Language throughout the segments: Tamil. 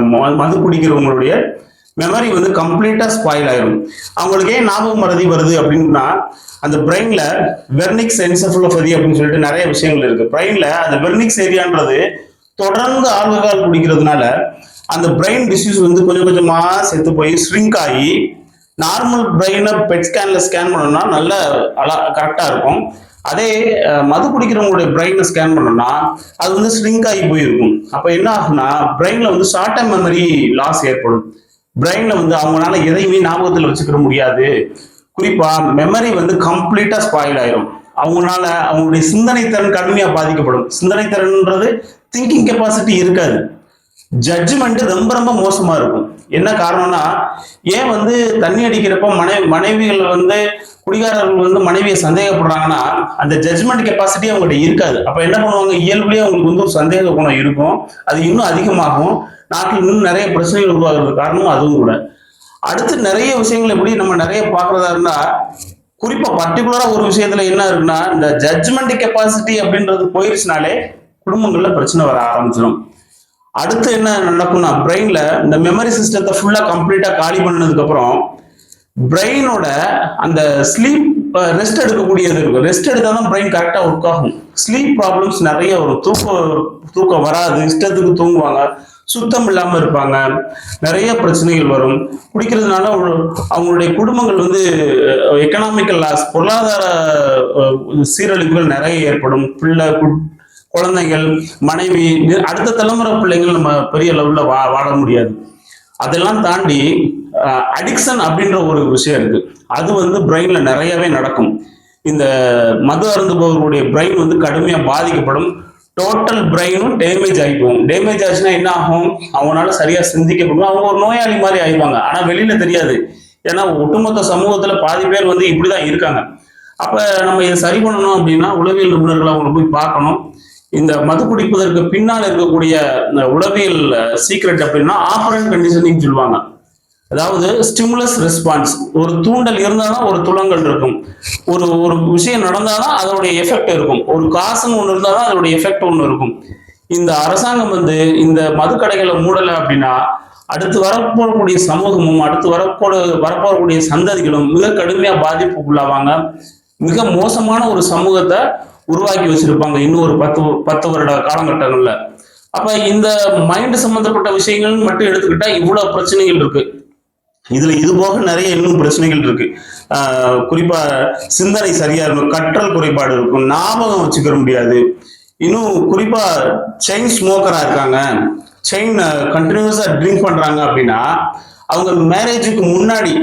ம- மது குடிக்கிறவங்களுடைய மெமரி வந்து கம்ப்ளீட்டா ஸ்பாயில் ஆயிரும். அவங்களுக்கு ஏன் ஞாபகம் மறதி வருது அப்படின்னா அந்த பிரெயின்ல வெர்னிக்ஸ் என்செஃபலோபதி அப்படின்னு சொல்லிட்டு நிறைய விஷயங்கள் இருக்கு. பிரெயின்ல அந்த வெர்னிக்ஸ் ஏரியான்றது தொடர்ந்து ஆல்கஹால் குடிக்கிறதுனால அந்த பிரெயின் டிசீஸ் வந்து கொஞ்சம் கொஞ்சமா செத்து போய் ஸ்ட்ரிங்க் ஆகி நார்மல் பிரெயினை பெட் ஸ்கேன்ல ஸ்கேன் பண்ணோம்னா நல்ல அழ கரெக்டா இருக்கும். அதே மது குடிக்கிறவங்களுடைய பிரெயினை ஸ்கேன் பண்ணோம்னா அது வந்து ஸ்ட்ரிங்க் ஆகி போயிருக்கும். அப்போ என்ன ஆகும்னா பிரெயின்ல வந்து ஷார்ட் டைம் மெமரி லாஸ் ஏற்படும். பிரெயின்ல வந்து அவங்களால எதையுமே ஞாபகத்தில் வச்சுக்கிற முடியாது. குறிப்பா மெமரி வந்து கம்ப்ளீட்டா ஸ்பாயில் ஆயிரும். அவங்களால அவங்களுடைய சிந்தனை திறன் கடுமையா பாதிக்கப்படும். சிந்தனை திறன்ன்றது திங்கிங் கெப்பாசிட்டி இருக்காது. ஜட்ஜ்மெண்ட் ரொம்ப ரொம்ப மோசமா இருக்கும். என்ன காரணம்னா ஏன் வந்து தண்ணி அடிக்கிறப்ப மனைவி மனைவிகள் வந்து குடிகாரர்கள் வந்து மனைவியை சந்தேகப்படுறாங்கன்னா அந்த ஜட்ஜ்மெண்ட் கெப்பாசிட்டி அவங்ககிட்ட இருக்காது. அப்ப என்ன பண்ணுவாங்க? இயல்புலேயே அவங்களுக்கு வந்து ஒரு சந்தேக குணம் இருக்கும். அது இன்னும் அதிகமாகும். நாட்டில் இன்னும் நிறைய பிரச்சனைகள் உருவாகிறது காரணம் அதுவும் கூட. அடுத்து நிறைய விஷயங்கள் எப்படி நம்ம நிறைய பார்க்கறதா இருந்தா குறிப்பா பர்டிகுலரா ஒரு விஷயத்துல என்ன இருக்குன்னா இந்த ஜட்ஜ்மெண்ட் கெப்பாசிட்டி அப்படின்றது போயிருச்சுனாலே குடும்பங்கள்ல பிரச்சனை வர ஆரம்பிச்சிடும் அடுத்து என்ன நடக்கும்னா பிரெயின்ல இந்த மெமரி சிஸ்டத்தை ஃபுல்லா கம்ப்ளீட்டா காலி பண்ணதுக்கு அப்புறம் பிரெயினோட அந்த ஸ்லீப் ரெஸ்ட் எடுக்கக்கூடியது இருக்கும். ரெஸ்ட் எடுத்தால் தான் பிரெயின் கரெக்டாக ஒர்க் ஆகும். ஸ்லீப் ப்ராப்ளம்ஸ் நிறைய வரும். தூக்கம் தூக்கம் வராது. இஷ்டத்துக்கு தூங்குவாங்க. சுத்தம் இல்லாமல் இருப்பாங்க. நிறைய பிரச்சனைகள் வரும். குடிக்கிறதுனால அவங்க- அவங்களுடைய குடும்பங்கள் வந்து எக்கனாமிக்கல் லாஸ் பொருளாதார சீரழிவுகள் நிறைய ஏற்படும். பிள்ளை கு- குழந்தைகள் மனைவி அடுத்த தலைமுறை பிள்ளைங்கள் நம்ம பெரிய லெவலில் வா வாழ முடியாது. அதெல்லாம் தாண்டி அடிக்ஷன் அப்படின்ற ஒரு விஷயம் இருக்கு. அது வந்து பிரெயின்ல நிறையவே நடக்கும். இந்த மது அருந்துபவர்களுடைய பிரெயின் வந்து கடுமையா பாதிக்கப்படும். டோட்டல் பிரெயினும் டேமேஜ் ஆகி போகும். டேமேஜ் ஆச்சுன்னா என்ன ஆகும்? அவங்களால சரியா சிந்திக்க முடியும். அவங்க ஒரு நோயாளி மாதிரி ஆயிடுவாங்க. ஆனா வெளியில தெரியாது. ஏன்னா ஒட்டுமொத்த சமூகத்துல பாதி பேர் வந்து இப்படிதான் இருக்காங்க. அப்ப நம்ம இதை சரி பண்ணணும் அப்படின்னா உளவியல் நிபுணர்கள் அவங்களை போய் பார்க்கணும். இந்த மது குடிப்பதற்கு பின்னால் இருக்கக்கூடிய இந்த உளவியல் சீக்ரெட் அப்படின்னா ஆப்பரண்ட் கண்டிஷனிங் சொல்லுவாங்க. அதாவது ஸ்டிமுலஸ் ரெஸ்பான்ஸ் ஒரு தூண்டல் இருந்தாதான் ஒரு துளங்கள் இருக்கும். ஒரு ஒரு விஷயம் நடந்தாதான் அதனுடைய எஃபெக்ட் இருக்கும். ஒரு காசுன்னு ஒன்று இருந்தாதான் அதோடைய எஃபெக்ட் ஒன்று இருக்கும். இந்த அரசாங்கம் வந்து இந்த மதுக்கடைகளை மூடலை அப்படின்னா அடுத்து வரப்போகக்கூடிய சமூகமும் அடுத்து வரப்போட வரப்போகக்கூடிய சந்ததிகளும் மிக கடுமையாக பாதிப்புக்குள்ளாவாங்க. மிக மோசமான ஒரு சமூகத்தை உருவாக்கி வச்சிருப்பாங்க இன்னும் ஒரு பத்து பத்து வருட காலகட்டங்களில். அப்ப இந்த மைண்ட் சம்பந்தப்பட்ட விஷயங்கள் மட்டும் எடுத்துக்கிட்டா இவ்வளவு பிரச்சனைகள் இருக்கு. இதுல இது போக நிறைய இன்னும் பிரச்சனைகள் இருக்கு. குறிப்பா சிந்தனை சரியா இருக்கும் கற்றல் குறைபாடு இருக்கும் ஞாபகம் வச்சுக்கிற முடியாது. இன்னும் குறிப்பா செயின் ஸ்மோக்கரா இருக்காங்க. செயின் கண்டினியூஸா ட்ரிங்க் பண்றாங்க அப்படின்னா அவங்க மேரேஜுக்கு முன்னாடி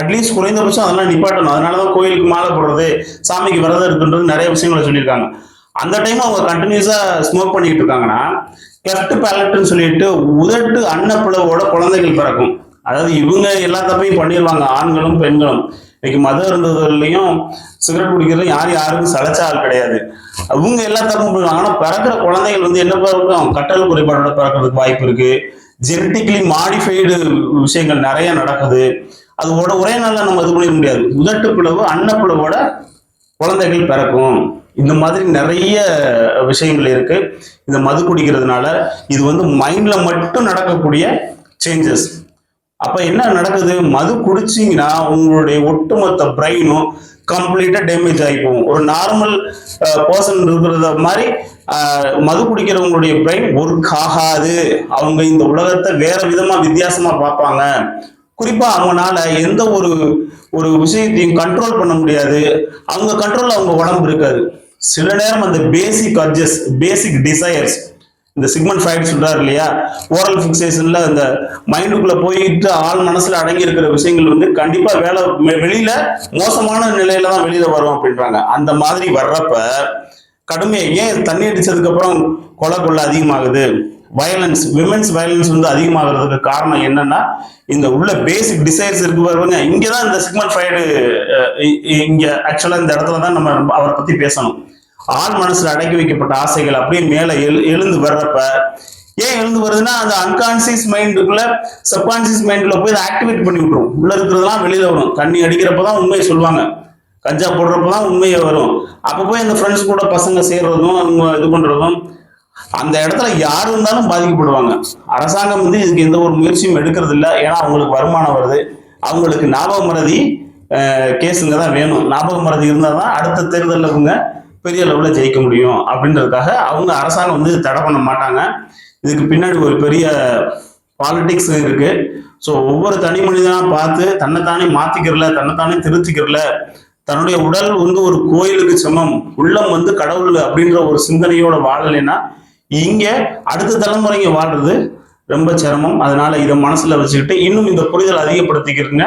அட்லீஸ்ட் குறைந்தபட்சம் அதெல்லாம் நிப்பாட்டணும். அதனாலதான் கோயிலுக்கு மாலை போடுறது சாமிக்கு விரதம் இருக்குன்றது நிறைய விஷயங்களை சொல்லியிருக்காங்க. அந்த டைம் அவங்க கண்டினியூஸா ஸ்மோக் பண்ணிக்கிட்டு இருக்காங்கன்னா கெஃப்ட் பேலட்னு சொல்லிட்டு உதட்டு அன்னப்பிளவோட குழந்தைகள் பிறக்கும். அதாவது இவங்க எல்லா தப்பையும் பண்ணிடுவாங்க ஆண்களும் பெண்களும். இன்னைக்கு மதம் இருந்ததுலையும் சிகரெட் குடிக்கிறதும் யார் யாருக்கும் சளைச்ச ஆள் கிடையாது. அவங்க எல்லா தப்பும் பண்ணுவாங்க ஆனா பிறக்கிற குழந்தைகள் வந்து என்ன பிறக்கும்? கட்டல் குறைபாடோட பிறக்கிறதுக்கு வாய்ப்பு இருக்கு. ஜெனட்டிக்கலி மாடிஃபைடு விஷயங்கள் நிறைய நடக்குது. அதோட ஒரே நாளில் நம்ம இது பண்ணிட முடியாது. உதட்டு பிளவு அன்னப்பிளவோட குழந்தைகள் பிறக்கும். இந்த மாதிரி நிறைய விஷயங்கள் இருக்கு. இந்த மது குடிக்கிறதுனால இது வந்து மைண்ட்ல மட்டும் நடக்கக்கூடிய சேஞ்சஸ் அப்ப என்ன நடக்குது? மது குடிச்சிங்கன்னா உங்களுடைய ஒட்டுமொத்த பிரெயினும் கம்ப்ளீட்டா டேமேஜ் ஆகிப்போம் ஒரு நார்மல் பர்சன் இருக்கிறத மாதிரி மது குடிக்கிறவங்களுடைய பிரெயின் ஒர்க் ஆகாது. அவங்க இந்த உலகத்தை வேற விதமா வித்தியாசமா பார்ப்பாங்க. குறிப்பா அவங்களால எந்த ஒரு ஒரு விஷயத்தையும் கண்ட்ரோல் பண்ண முடியாது. அவங்க கண்ட்ரோல் அவங்க உடம்பு இருக்காது. சில நேரம் அந்த பேசிக் அட்ஜஸ்ட் பேசிக் டிசையர்ஸ் இந்த சிக்மன் ஃப்ரைட் சொல்றாரு இல்லையா? ஓரல் ஃபிக்சேஷன்ல அந்த மைண்டுக்குள்ள போயிட்டு ஆள் மனசுல அடங்கி இருக்கிற விஷயங்கள் வந்து கண்டிப்பா வேலை வெளியில மோசமான நிலையில தான் வெளியில வரும் அப்படின்றாங்க. அந்த மாதிரி வர்றப்ப கடுமையை ஏன் தண்ணி அடிச்சதுக்கு அப்புறம் கொலை கொள்ள அதிகமாகுது? வயலன்ஸ் விமென்ஸ் வயலன்ஸ் வந்து அதிகமாகிறதுக்கு காரணம் என்னன்னா இந்த உள்ள பேசிக் டிசைர்ஸ் இருக்கு பாருங்க. இங்கதான் இந்த சிக்மன் ஃப்ரைடு இங்க ஆக்சுவலா இந்த இடத்துல தான் நம்ம அவரை பத்தி பேசணும். ஆள் மனசுல அடக்கி வைக்கப்பட்ட ஆசைகள் அப்படியே மேல எழு எழுந்து வர்றப்ப ஏன் எழுந்து வருதுன்னா அந்த அன்கான்சியஸ் மைண்டுக்குள்ள சப்கான்சியஸ் மைண்ட்ல போய் ஆக்டிவேட் பண்ணி விட்டுரும். உள்ள இருக்கிறதெல்லாம் வெளியில வரும். தண்ணி அடிக்கிறப்பதான் உண்மையை சொல்லுவாங்க. கஞ்சா போடுறப்பதான் உண்மையை வரும். அப்ப போய் அந்த ஃப்ரெண்ட்ஸ் கூட பசங்க சேர்றதும் அவங்க இது பண்றதும் அந்த இடத்துல யார் இருந்தாலும் பாதிக்கப்படுவாங்க. அரசாங்கம் வந்து இதுக்கு எந்த ஒரு முயற்சியும் எடுக்கிறது இல்லை. ஏன்னா அவங்களுக்கு வருமானம் வருது. அவங்களுக்கு ஞாபக மறதி கேஸுங்க தான் வேணும். ஞாபக மறதி இருந்தால் தான் அடுத்த தேர்தலில் இவங்க பெரிய அளவில் ஜெயிக்க முடியும் அப்படின்றதுக்காக அவங்க அரசாங்கம் வந்து தடை பண்ண மாட்டாங்க. இதுக்கு பின்னாடி ஒரு பெரிய பாலிடிக்ஸ் இருக்கு. ஸோ ஒவ்வொரு தனி மனிதனாக பார்த்து தன்னைத்தானே மாத்திக்கிறல தன்னைத்தானே திருத்திக்கிறல தன்னுடைய உடல் வந்து ஒரு கோயிலுக்கு சமம் உள்ளம் வந்து கடவுள் அப்படின்ற ஒரு சிந்தனையோட வாழலைன்னா இங்கே அடுத்த தலைமுறைங்க வாழ்றது ரொம்ப சிரமம். அதனால இதை மனசுல வச்சுக்கிட்டு இன்னும் இந்த புரிதல் அதிகப்படுத்திக்கிறீங்க.